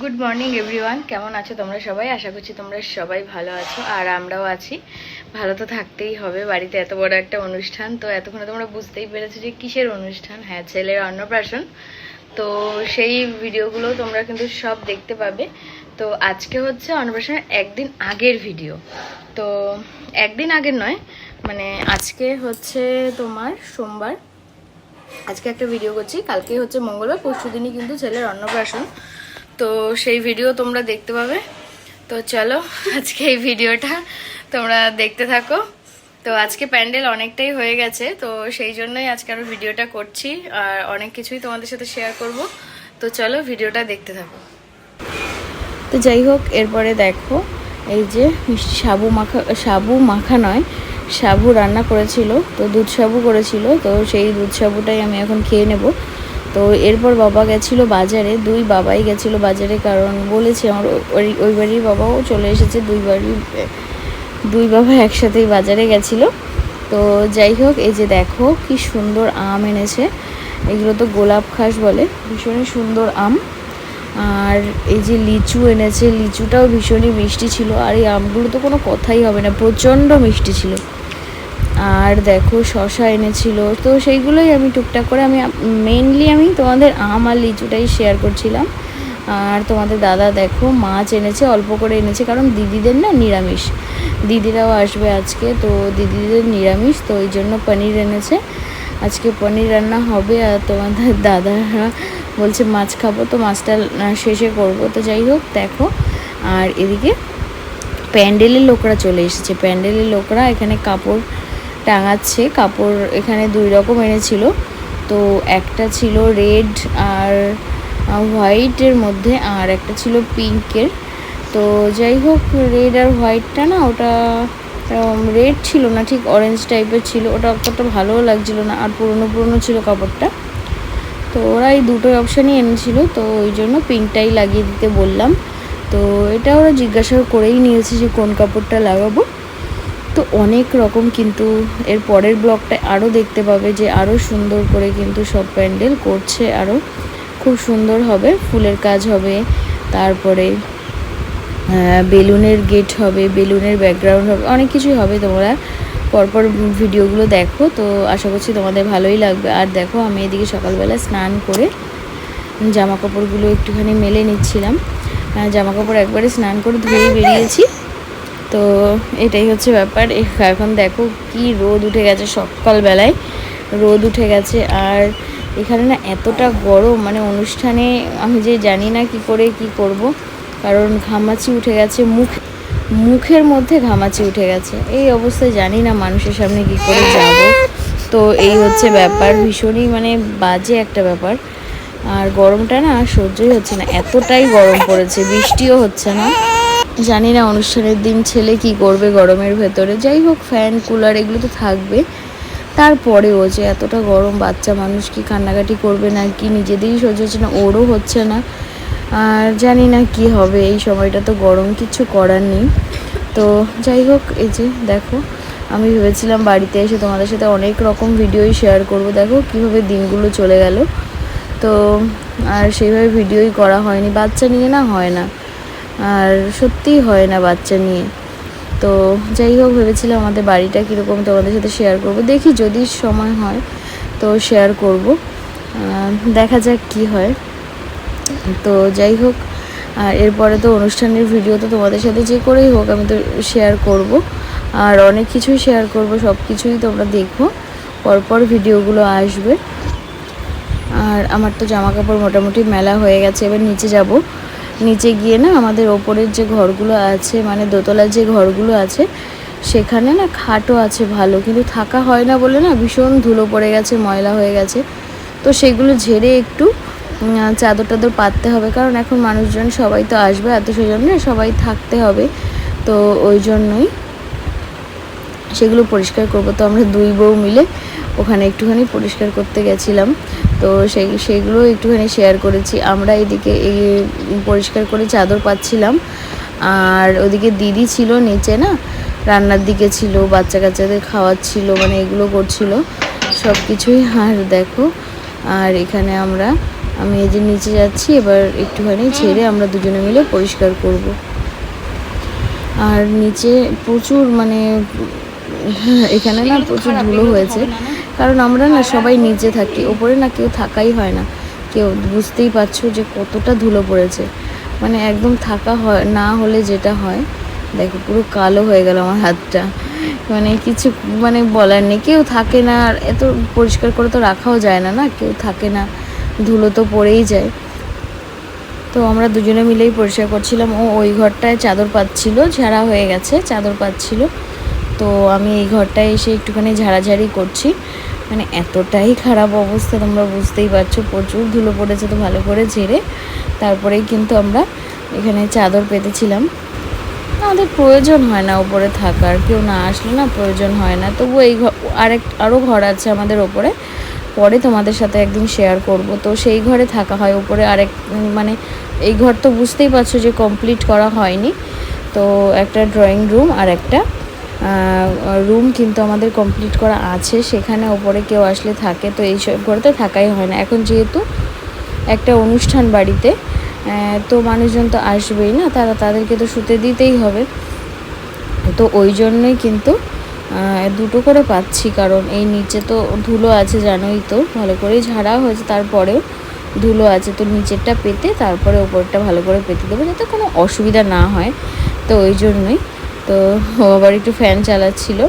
Good morning everyone কেমন আছো তোমরা সবাই? আশা করছি তোমরা সবাই ভালো আছো, আর আমরাও আছি। ভালো তো থাকতেই হবে। বাড়িতে এত বড় একটা অনুষ্ঠান, তো এতক্ষণে তোমরা বুঝতেই পেরেছ যে কিসের অনুষ্ঠান? হ্যাঁ ছেলের অন্নপ্রাশন। তো সেই ভিডিওগুলো তোমরা কিন্তু সব দেখতে পাবে। তো আজকে হচ্ছে অন্নপ্রাশনের একদিন আগের ভিডিও। তো একদিন আগের নয় মানে আজকে হচ্ছে তোমার সোমবার। আজকে একটা ভিডিও করছি। কালকে হচ্ছে মঙ্গলবার পরশু দিনই কিন্তু ছেলের অন্নপ্রাশন। তো সেই ভিডিও তোমরা দেখতে পাবে। তো চলো, আজকে এই ভিডিওটা তোমরা দেখতে থাকো। তো আজকে প্যান্ডেল অনেকটাই হয়ে গেছে, তো সেই জন্যই আজকে আরও ভিডিওটা করছি। আর অনেক কিছুই তোমাদের সাথে শেয়ার করব। তো চলো ভিডিওটা দেখতে থাকো। তো যাই হোক, এরপরে দেখো, এই যে সাবু মাখা সাবু মাখা নয়, সাবু রান্না করেছিল। তো দুধ সাবু করেছিল, তো সেই দুধ সাবুটাই আমি এখন খেয়ে নেব। তো এরপর বাবা গেছিল বাজারে, দুই বাবাই গেছিল বাজারে কারণ বলেছে আমার ওই ওই বাড়ির বাবাও চলে এসেছে, দুই বাড়ি, দুই বাবা একসাথেই বাজারে গেছিল। তো যাই হোক, এই যে দেখো কি সুন্দর আম এনেছে, এগুলো তো গোলাপ খাস বলে, ভীষণই সুন্দর আম। আর এই যে লিচু এনেছে, লিচুটাও ভীষণই মিষ্টি ছিল, আর এই আমগুলো তো কোনো কথাই হবে না, প্রচণ্ড মিষ্টি ছিল। আর দেখো শশা এনেছিল। তো সেইগুলোই আমি টুকটাক করে আমি মেনলি আমি তোমাদের আম আর লিচুটাই শেয়ার করছিলাম। আর তোমাদের দাদা দেখো মাছ এনেছে, অল্প করে এনেছে, কারণ দিদিদের না নিরামিষ। দিদিরাও আসবে আজকে, তো দিদিদের নিরামিষ, তো ওই জন্য পনির এনেছে। আজকে পনির রান্না হবে আর তোমাদের দাদারা বলছে, মাছ খাব তো, মাছটা শেষে করব। তো যাই হোক, দেখো। আর এদিকে প্যান্ডেলের লোকরা চলে এসেছে। প্যান্ডেলের লোকরা এখানে কাপড় টাঙাচ্ছে, কাপড় এখানে দুই রকম এনেছিল। তো একটা ছিল রেড আর হোয়াইটের মধ্যে আর একটা ছিল পিঙ্কের তো যাই হোক, রেড আর হোয়াইটটা না ওটা রেড ছিল না, ঠিক অরেঞ্জ টাইপের ছিল। ওটা অতটা ভালোও লাগছিল না, আর পুরনো পুরনো ছিল কাপড়টা। তো ওরা এই দুটোই অপশানই এনেছিল, তো ওই জন্য পিঙ্কটাই লাগিয়ে দিতে বললাম। তো এটা ওরা জিজ্ঞাসা করেই নিয়েছে যে কোন কাপড়টা লাগাবো। তো অনেক রকম কিন্তু এর পরের ব্লগটা আরও দেখতে পাবে যে আরও সুন্দর করে কিন্তু সব প্যান্ডেল করছে, আরও খুব সুন্দর হবে, ফুলের কাজ হবে, তারপরে বেলুনের গেট হবে, বেলুনের ব্যাকগ্রাউন্ড হবে, অনেক কিছুই হবে তোমরা পরপর ভিডিওগুলো দেখো, তো আশা করছি তোমাদের ভালোই লাগবে। আর দেখো আমি এদিকে সকালবেলা স্নান করে জামা কাপড়গুলো একটুখানি মেলে নিচ্ছিলাম। জামা কাপড় একবারে স্নান করে ধুয়েই বেরিয়েছি। তো এটাই হচ্ছে ব্যাপার। এখন দেখো কি রোদ উঠে গেছে সকালবেলায়। রোদ উঠে গেছে আর এখানে না এতটা গরম মানে অনুষ্ঠানে আমি যে জানি না কি করে কি করব, কারণ ঘামাচি উঠে গেছে, মুখ, মুখের মধ্যে ঘামাচি উঠে গেছে। এই অবস্থায় জানি না মানুষের সামনে কি করে যাব। তো এই হচ্ছে ব্যাপার, ভীষণই মানে বাজে একটা ব্যাপার। আর গরমটা না সহ্যই হচ্ছে না, এতটাই গরম পড়েছে, বৃষ্টিও হচ্ছে না। জানি না অনুষ্ঠানের দিন ছেলে কি করবে গরমের ভেতরে। যাই হোক ফ্যান কুলার এগুলো তো থাকবে। তারপরেও যে এতটা গরম, বাচ্চা মানুষ কি কান্নাকাটি করবে না কি, নিজেদেরই সহ্য হচ্ছে না, ওরও হচ্ছে না। আর জানি না কি হবে, এই সময়টা তো গরম, কিছু করার নেই। তো যাই হোক, এই যে দেখো, আমি ভেবেছিলাম বাড়িতে এসে তোমাদের সাথে অনেক রকম ভিডিওই শেয়ার করব। দেখো কীভাবে দিনগুলো চলে গেল। তো আর সেইভাবে ভিডিওই করা হয়নি, বাচ্চা নিয়ে না হয় না। আর সত্যিই হয় না বাচ্চা নিয়ে। তো যাই হোক, ভেবেছিলাম আমাদের বাড়িটা কীরকম তোমাদের সাথে শেয়ার করব। দেখি যদি সময় হয় তো শেয়ার করব। দেখা যাক কি হয়। তো যাই হোক, আর এরপরে তো অনুষ্ঠানের ভিডিও তো তোমাদের সাথে যে করেই হোক আমি তো শেয়ার করব। আর অনেক কিছুই শেয়ার করব, সব কিছুই তোমরা দেখো। পরপর ভিডিওগুলো আসবে। আর আমার তো জামা কাপড় মোটামুটি মেলা হয়ে গেছে, এবার নিচে যাব। নিচে গিয়ে না আমাদের ওপরের যে ঘরগুলো আছে মানে দোতলার যে ঘরগুলো আছে, সেখানে না খাটও আছে ভালো, কিন্তু থাকা হয় না বলে না ভীষণ ধুলো পড়ে গেছে, ময়লা হয়ে গেছে। তো সেগুলো ঝেড়ে একটু চাদর টাদর পাততে হবে, কারণ এখন মানুষজন সবাই তো আসবে এত সেজন্য সবাই থাকতে হবে। তো ওই জন্যই সেগুলো পরিষ্কার করব। তো আমরা দুই বউ মিলে ওখানে একটুখানি পরিষ্কার করতে গেছিলাম। তো সেই, সেগুলো একটুখানি শেয়ার করেছি। আমরা এদিকে এই পরিষ্কার করে চাদর পাচ্ছিলাম। আর ওদিকে দিদি ছিল নিচে না? রান্নার দিকে ছিল, বাচ্চা কাচ্চাদের খাওয়াচ্ছিল মানে এগুলো করছিল। সব কিছুই আর দেখো, আর এখানে আমরা, আমি এই যে নিচে যাচ্ছি, এবার একটুখানি ছেড়ে আমরা দুজনে মিলে পরিষ্কার করব। আর নিচে প্রচুর মানে এখানে না প্রচুর ধুলো হয়েছে। কারণ আমরা না সবাই নিচে থাকি। ওপরে না কেউ থাকাই হয় না। কেউ বুঝতেই পারছ যে কতটা ধুলো পড়েছে। মানে একদম থাকা হয়, না হলে যেটা হয়, দেখো পুরো কালো হয়ে গেল আমার হাতটা। মানে কিছু মানে বলার নেই। কেউ থাকে না, আর এত পরিষ্কার করে তো রাখাও যায় না না, কেউ থাকে না। ধুলো তো পড়েই যায়। তো আমরা দুজনে মিলেই পরিষ্কার করছিলাম। ও ওই ঘরটায় চাদর পাচ্ছিল ঝাড়া হয়ে গেছে, চাদর পাচ্ছিল তো আমি এই ঘরটায় এসে একটুখানি ঝাড়াঝাড়ি করছি। মানে এতটাই খারাপ অবস্থা, তোমরা বুঝতেই পারছ, প্রচুর ধুলো পড়েছে তো ভালো করে ঝেড়ে। তারপরেই কিন্তু আমরা এখানে চাদর পেতেছিলাম। আমাদের প্রয়োজন হয় না ওপরে থাকার, কেউ না আসলে না প্রয়োজন হয় না। তবু এই আরেক আরও ঘর আছে আমাদের ওপরে। পরে তোমাদের সাথে একদিন শেয়ার করব। তো সেই ঘরে থাকা হয় ওপরে আরেক মানে এই ঘর তো বুঝতেই পারছ যে কমপ্লিট করা হয়নি। তো একটা ড্রয়িং রুম আর একটা রুম কিন্তু আমাদের কমপ্লিট করা আছে। সেখানে ওপরে কেউ আসলে থাকে, তো এই সব ঘরে তো থাকাই হয় না। এখন যেহেতু একটা অনুষ্ঠান বাড়িতে তো মানুষজন তো আসবেই না, তারা তাদেরকে তো শুতে দিতেই হবে। তো ওই জন্যই কিন্তু দুটো করে পাচ্ছি, কারণ এই নিচে তো ধুলো আছে, জানোই তো, ভালো করেই ঝাড়া হয়েছে, তারপরেও ধুলো আছে। তো নিচেরটা পেতে, তারপরে ওপরটা ভালো করে পেতে দেবো, যাতে কোনো অসুবিধা না হয়। তো ওই জন্যই তো ও আবার একটু ফ্যান চালাচ্ছিল।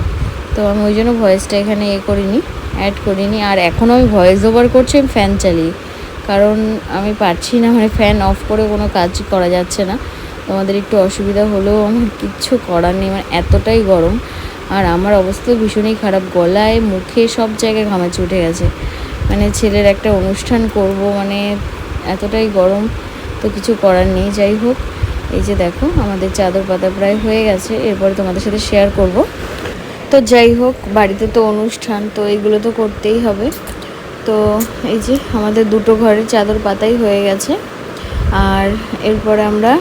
তো আমি ওই জন্য ভয়েসটা এখানে এ করিনি অ্যাড করিনি। আর এখনও আমি ভয়েস ওভার করছি, আমি ফ্যান চালিয়ে। কারণ আমি পারছি না মানে ফ্যান অফ করে কোনো কাজ করা যাচ্ছে না। তোমাদের একটু অসুবিধা হলেও আমার কিচ্ছু করার নেই মানে এতটাই গরম। আর আমার অবস্থা ভীষণই খারাপ, গলায়, মুখে সব জায়গায় ঘামাচি উঠে গেছে। মানে ছেলের একটা অনুষ্ঠান করব মানে এতটাই গরম, তো কিছু করার নেই। যাই হোক এই যে দেখো, আমাদের চাদর পাতা প্রায় হয়ে গেছে, এরপরে তোমাদের সাথে শেয়ার করব। তো যাই হোক, বাড়িতে তো অনুষ্ঠান, তো এগুলো তো করতেই হবে। তো এই যে আমাদের দুটো ঘরের চাদর পাতাই হয়ে গেছে। আর এরপরে আমরা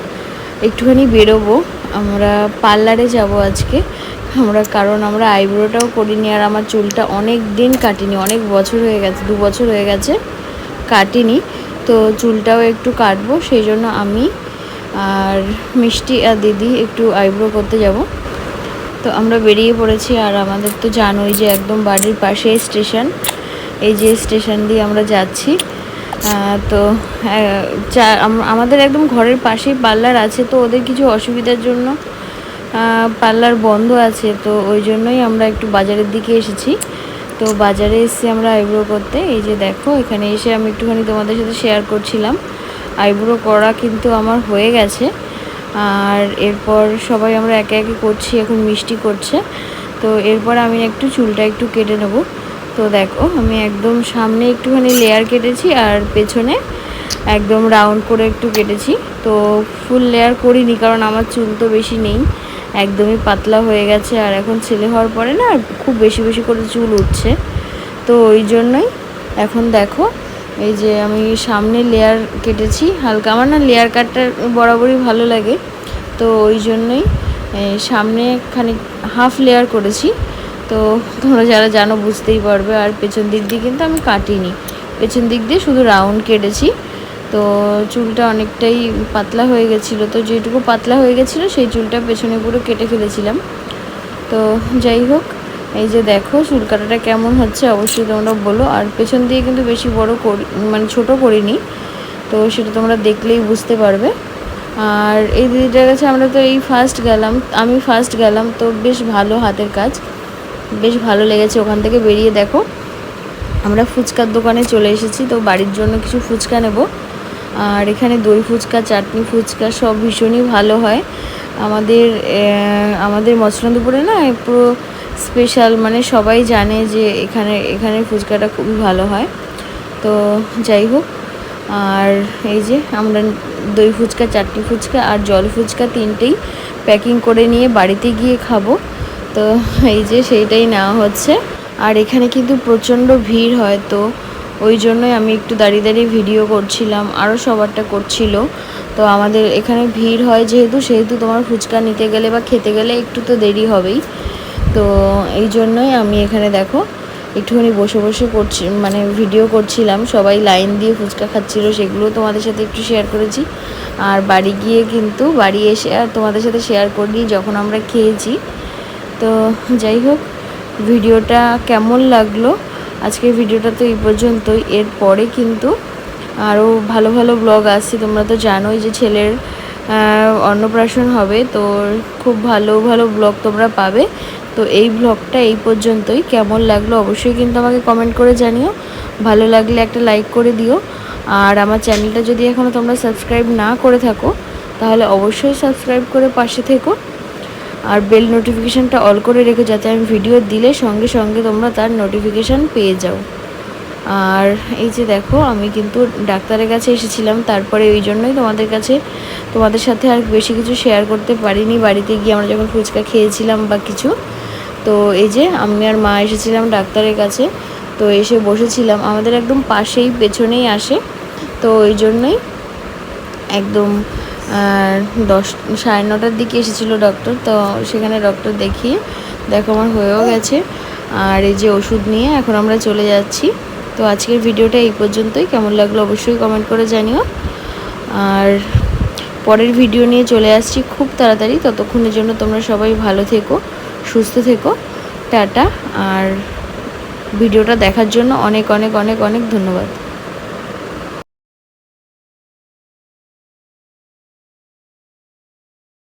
একটুখানি বেরোবো, আমরা পার্লারে যাব আজকে। আমরা, কারণ আমরা আইব্রোটাও করিনি, আর আমার চুলটা অনেক দিন কাটিনি, অনেক বছর হয়ে গেছে, দু বছর হয়ে গেছে কাটিনি। তো চুলটাও একটু কাটবো, সেই জন্য আমি আর মিষ্টি আর দিদি একটু আইব্রো করতে যাব। তো আমরা বেরিয়ে পড়েছি আর আমাদের তো জানোই যে একদম বাড়ির পাশে স্টেশন। এই যে স্টেশন দিয়ে আমরা যাচ্ছি। তো আমাদের একদম ঘরের পাশেই পার্লার আছে, তো ওদের কিছু অসুবিধার জন্য পার্লার বন্ধ আছে, তো ওই জন্যই আমরা একটু বাজারের দিকে এসেছি। তো বাজারে এসে আমরা আইব্রো করতে, এই যে দেখো, এখানে এসে আমি একটুখানি তোমাদের সাথে শেয়ার করছিলাম। আইব্রো করা কিন্তু আমার হয়ে গেছে। আর এরপর সবাই আমরা একে একে করছি, এখন মিষ্টি করছে। তো এরপর আমি একটু চুলটা একটু কেটে নেব। তো দেখো, আমি একদম সামনে একটুখানি লেয়ার কেটেছি আর পেছনে একদম রাউন্ড করে একটু কেটেছি। তো ফুল লেয়ার করিনি, কারণ আমার চুল তো বেশি নেই। একদমই পাতলা হয়ে গেছে আর এখন ছেলে হওয়ার পরে না খুব বেশি বেশি করে চুল উঠছে। তো ওই জন্যই এখন দেখো এই যে আমি সামনে লেয়ার কেটেছি, হালকা। আমার না লেয়ার কাটটা বরাবরই ভালো লাগে। তো ওই জন্যই সামনে খানিক হাফ লেয়ার করেছি। তো তোমরা যারা জানো বুঝতেই পারবে, আর পেছন দিক দিয়ে কিন্তু আমি কাটিনি। পেছন দিক দিয়ে শুধু রাউন্ড কেটেছি। তো চুলটা অনেকটাই পাতলা হয়ে গেছিল। তো যেটুকু পাতলা হয়ে গেছিল, সেই চুলটা পেছনে পুরো কেটে ফেলেছিলাম। তো যাই হোক এই যে দেখো, চুল কাটাটা কেমন হচ্ছে অবশ্যই তোমরা বলো। আর পেছন দিয়ে কিন্তু বেশি বড় করি মানে ছোট করিনি, তো সেটা তোমরা দেখলেই বুঝতে পারবে। আর এই দিদিটার কাছে আমরা তো এই ফার্স্ট গেলাম, আমি ফার্স্ট গেলাম, তো বেশ ভালো হাতের কাজ। বেশ ভালো লেগেছে ওখান থেকে বেরিয়ে দেখো। আমরা ফুচকার দোকানে চলে এসেছি, তো বাড়ির জন্য কিছু ফুচকা নেব। আর এখানে দই ফুচকা, চাটনি ফুচকা, সব ভীষণই ভালো হয়। আমাদের আমাদের মচরন্দপুরে না পুরো স্পেশাল মানে সবাই জানে যে এখানে এখানের ফুচকাটা খুবই ভালো হয়। তো যাই হোক, আর এই যে আমরা দই ফুচকা, চাটনি ফুচকা আর জল ফুচকা তিনটেই প্যাকিং করে নিয়ে বাড়িতে গিয়ে খাব। তো এই যে সেইটাই নেওয়া হচ্ছে। আর এখানে কিন্তু প্রচণ্ড ভিড় হয়, তো ওই জন্যই আমি একটু দাঁড়িয়ে দাঁড়িয়ে ভিডিও করছিলাম আরও সবারটা করছিল। তো আমাদের এখানে ভিড় হয় যেহেতু, সেহেতু তোমার ফুচকা নিতে গেলে বা খেতে গেলে একটু তো দেরি হবেই। তো এই জন্যই আমি এখানে দেখো, একটুখানি বসে বসে করছি মানে ভিডিও করছিলাম, সবাই লাইন দিয়ে ফুচকা খাচ্ছিল, সেগুলো তোমাদের সাথে একটু শেয়ার করেছি। আর বাড়ি গিয়ে কিন্তু, বাড়ি এসে আর তোমাদের সাথে শেয়ার করিনি যখন আমরা খেয়েছি। তো যাই হোক ভিডিওটা কেমন লাগল? আজকের ভিডিওটা তো এই পর্যন্তই। এরপরে কিন্তু আরও ভালো ভালো ব্লগ আসছে, তোমরা তো জানোই যে ছেলের অন্নপ্রাশন হবে, তো খুব ভালো ভালো ব্লগ তোমরা পাবে। তো এই ব্লগটা এই পর্যন্তই। কেমন লাগল অবশ্যই কিন্তু আমাকে কমেন্ট করে জানিও। ভালো লাগলে একটা লাইক করে দিও। আর আমার চ্যানেলটা যদি এখনও তোমরা সাবস্ক্রাইব না করে থাকো, তাহলে অবশ্যই সাবস্ক্রাইব করে পাশে থেকো। আর বেল নোটিফিকেশানটা অল করে রেখো যাতে আমি ভিডিও দিলে সঙ্গে সঙ্গে তোমরা তার নোটিফিকেশান পেয়ে যাও। আর এই যে দেখো, আমি কিন্তু ডাক্তারের কাছে এসেছিলাম। তারপরে ওই জন্যই তোমাদের কাছে, তোমাদের সাথে আর বেশি কিছু শেয়ার করতে পারিনি। বাড়িতে গিয়ে আমরা যখন ফুচকা খেয়েছিলাম বা কিছু তো এই যে আমি আর মা এসেছিলাম ডাক্তারের কাছে, তো এসে বসেছিলাম। আমাদের একদম পাশেই, পেছনেই আসে। তো ওই জন্যই একদম দশ, সাড়ে নটার দিকে এসেছিল ডক্টর তো সেখানে ডক্টর দেখিয়ে দেখো আমার হয়েও গেছে। আর এই যে ওষুধ নিয়ে এখন আমরা চলে যাচ্ছি। তো আজকের ভিডিওটা এই পর্যন্তই। কেমন লাগল অবশ্যই কমেন্ট করে জানিও। আর পরের ভিডিও নিয়ে চলে আসছি খুব তাড়াতাড়ি। ততক্ষণের জন্য তোমরা সবাই ভালো থেকো। সুস্থ থেকো টাটা। আর ভিডিওটা দেখার জন্য অনেক অনেক অনেক অনেক ধন্যবাদ।